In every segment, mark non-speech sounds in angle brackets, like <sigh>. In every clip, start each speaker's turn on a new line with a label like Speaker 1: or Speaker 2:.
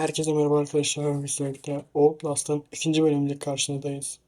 Speaker 1: Herkese merhaba arkadaşlar. Biz birlikte Outlast'ın ikinci bölümünde karşınızdayız.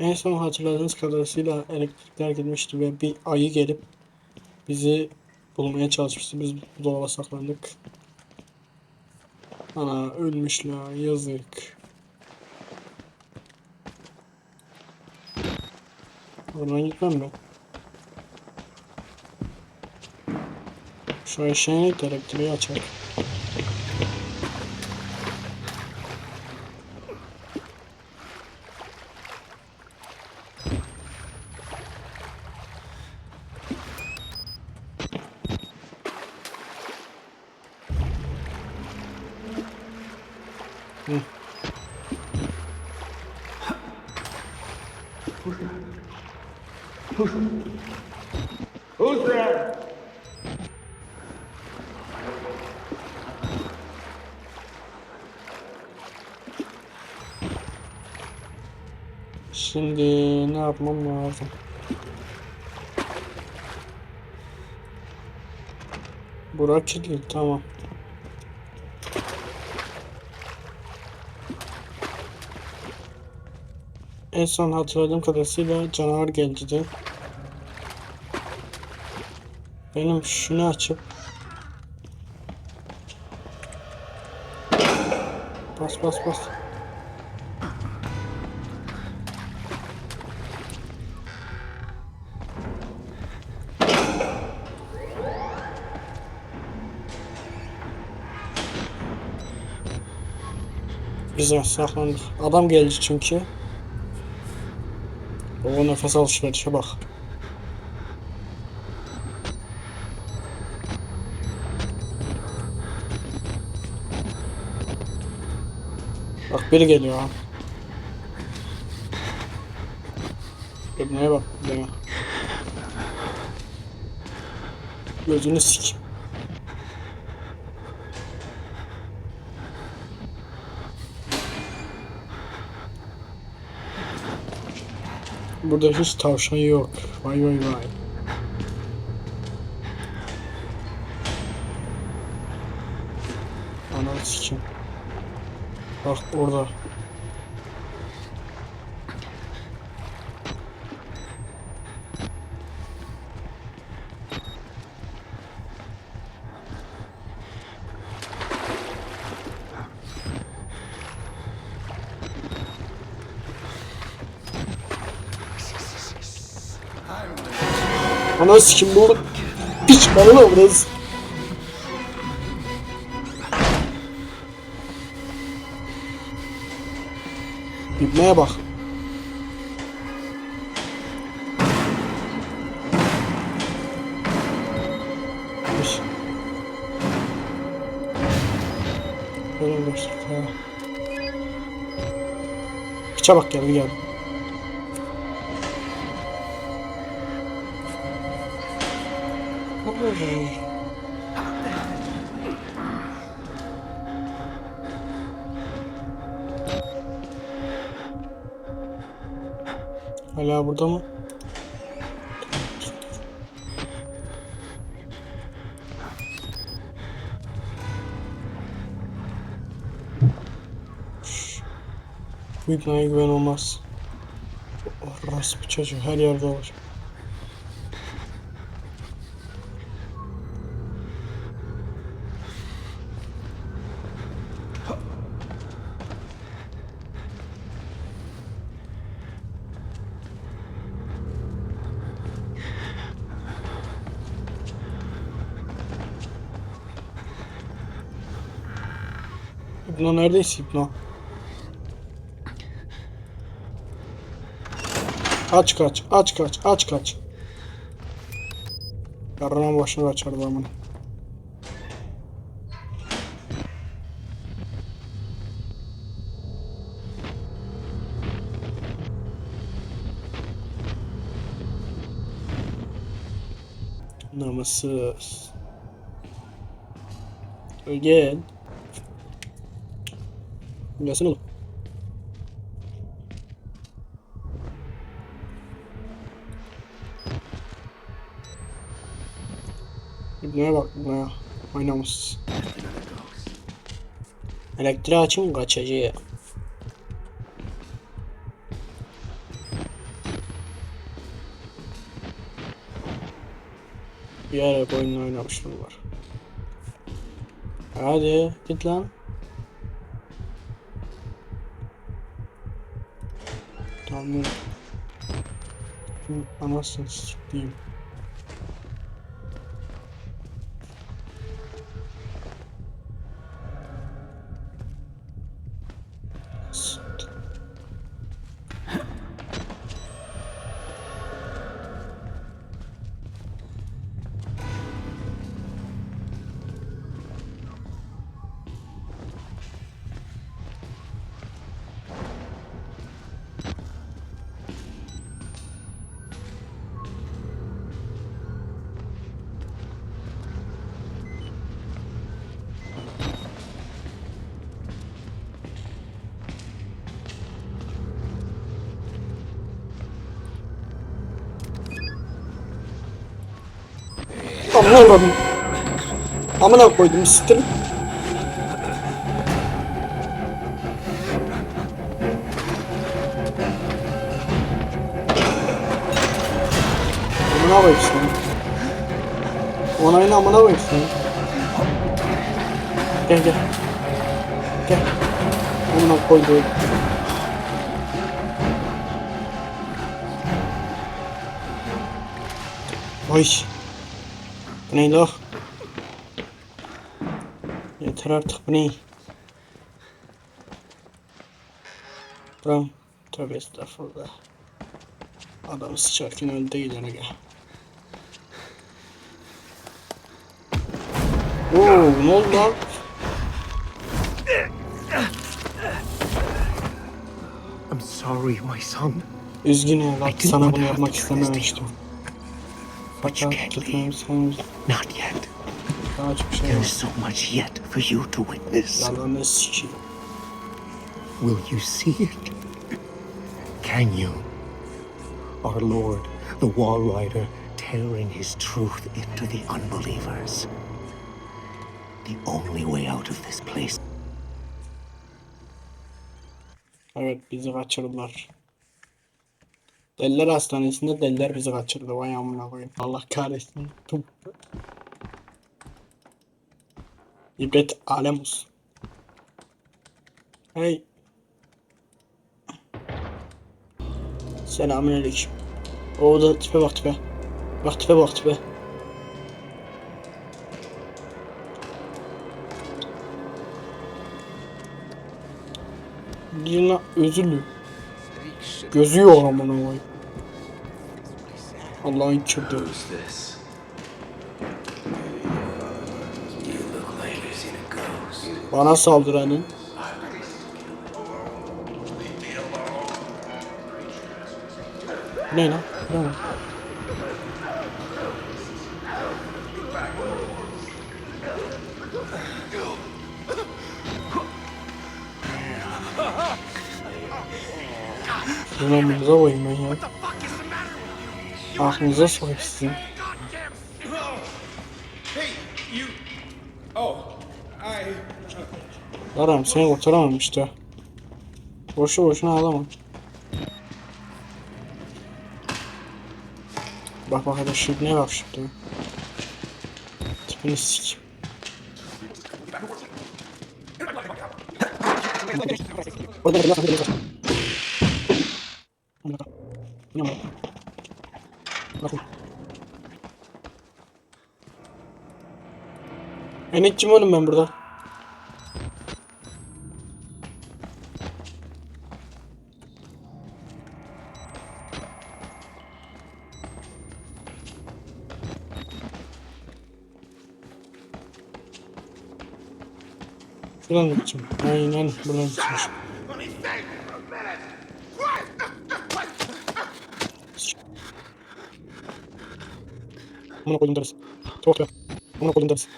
Speaker 1: En son hatırladığınız kadarıyla elektrikler gitmişti ve bir ayı gelip bizi bulmaya çalışmıştı. Biz bu dolaba saklandık. Ana ölmüşler yazık. Oradan gitmem ben. Şu eşeğini it elektriği açar. Hı.
Speaker 2: Who's
Speaker 1: Şimdi ne yapmam lazım? Burak kilitli tamam. En son hatırladığım kadarıyla canavar geldi. Benim şunu açıp Bas bas bas. Güzel saklandık. Adam geldi çünkü. O nefes alışverişe bak. Bak biri geliyor ha. Öbürüne bak. Bana. Gözünü sik. Burada hiç tavşan yok. Vay vay vay. Ananı sikim. Bak orada. Ananı sikim bu oğlum. Piç bana ne burası? İbneye bak. Piç. Böyle başladı ha. Piçe bak geldi geldi. Hala burada mı? Bu ibneye güven olmaz. Orası bir her yerde olur. İbno neredeyse İbno? Aç kaç, aç kaç, aç kaç. Yarına başına kaçardı amına. Namussuz. Gel. Gelsin oğlum. İbneye bak buraya. Oynamışsın. Elektriği açayım kaçacı. Bir ara oyunu oynamıştım var. Hadi git lan. a Nossa, tipo. Amına koydum. Amına koydum siktir. Amına koyayım seni. Onayını amına koyayım seni. Gel gel. Gel. Amına koydum. Oy. Bu ne la? Yeter artık bu ne? Tamam. Tövbe estağfurullah. Adam sıçarken değil ona gel. Oo, ne oldu lan?
Speaker 2: I'm sorry, my son.
Speaker 1: Üzgünüm evlat, sana bunu yapmak istememiştim.
Speaker 2: But you can't leave. Not yet.
Speaker 1: daha çok şey
Speaker 2: There's
Speaker 1: var.
Speaker 2: so much yet for you to witness.
Speaker 1: Sikeyim.
Speaker 2: Will you see it? Can you? Our Lord, the Wall Rider, tearing his truth into the unbelievers. The only way out of this place.
Speaker 1: Evet bizi kaçırdılar. Deliler hastanesinde deliler bizi kaçırdı. Vay amına koyayım. Allah kahretsin. İbret alem olsun. Hey. Selamünaleyküm. O da tipe bak tipe. Bak tipe bak tipe. Yine özürlü. Gözü yok amına koyayım. Allah'ın
Speaker 3: ghost.
Speaker 1: Bana saldıranın. Ne lan? Ne lan? <laughs> Kulağımıza koyayım ben ya. Aklınıza sokayım sizin. Aram seni kurtaramam işte. Boşu boşuna ağlama. Bak bak hadi şu ne bak şimdi. Tipini sik. Bir laf ediyoruz. Ne var? Bakın. Enekçim oğlum ben burada. Şuradan gideceğim. Aynen buradan gideceğim. Amına koydum dersin. Tuhaf ya. Amına koydum dersin.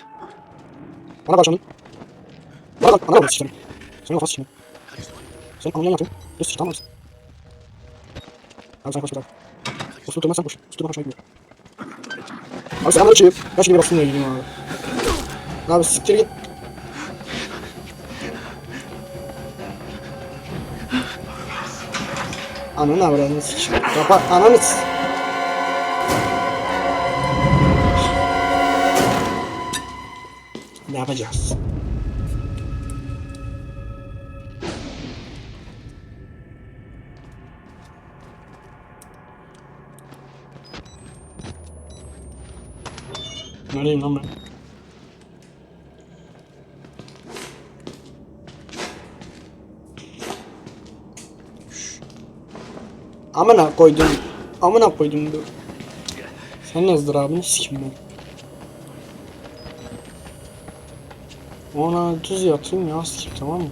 Speaker 1: Bana karşı onun. Bana bak, bana bak sikerim. Senin kafası sikerim. Sen anlayan yapıyorsun. Düz sikerim mısın? Abi sen koş bir daha. Usul durmazsan koş. Usul durma hoşuna gidiyor. Abi sen açayım. Kaç gibi basın gideyim abi. Abi siktir git. Ananı avradını sikeyim. Kapat ananı s- Ne yapacağız? Neredeyim lan ben? Amına koydum. Amına koydum dur. Sen ne ızdırabını sikim ben. Ona düz yatayım ya sikim tamam mı?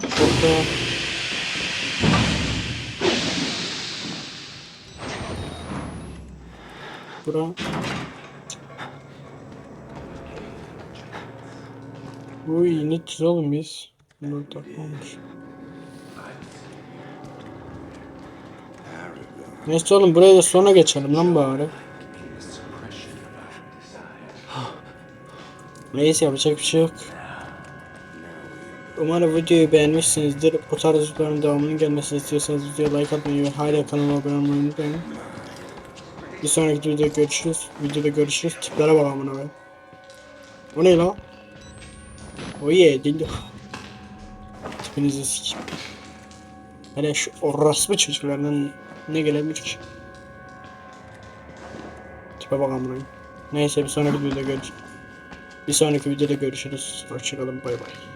Speaker 1: Çok da... Bura... Uy ne güzel oğlum biz. Bunu takmamış. Neyse oğlum buraya da sonra geçelim lan bari. Neyse yapacak bir şey yok. Umarım videoyu beğenmişsinizdir. Bu tarz videoların devamının gelmesini istiyorsanız videoya like atmayı ve hala kanalıma abone olmayı unutmayın. Bir sonraki videoda görüşürüz. Videoda görüşürüz. Tiplere bak amına be. O ne lan? O ye dildo. Tipinizi sikeyim. Hele şu orospu çocuklardan ne gelebilir ki? Tipe bak amına. Neyse bir sonraki videoda görüşürüz. Bir sonraki videoda görüşürüz. Hoşçakalın bay bay.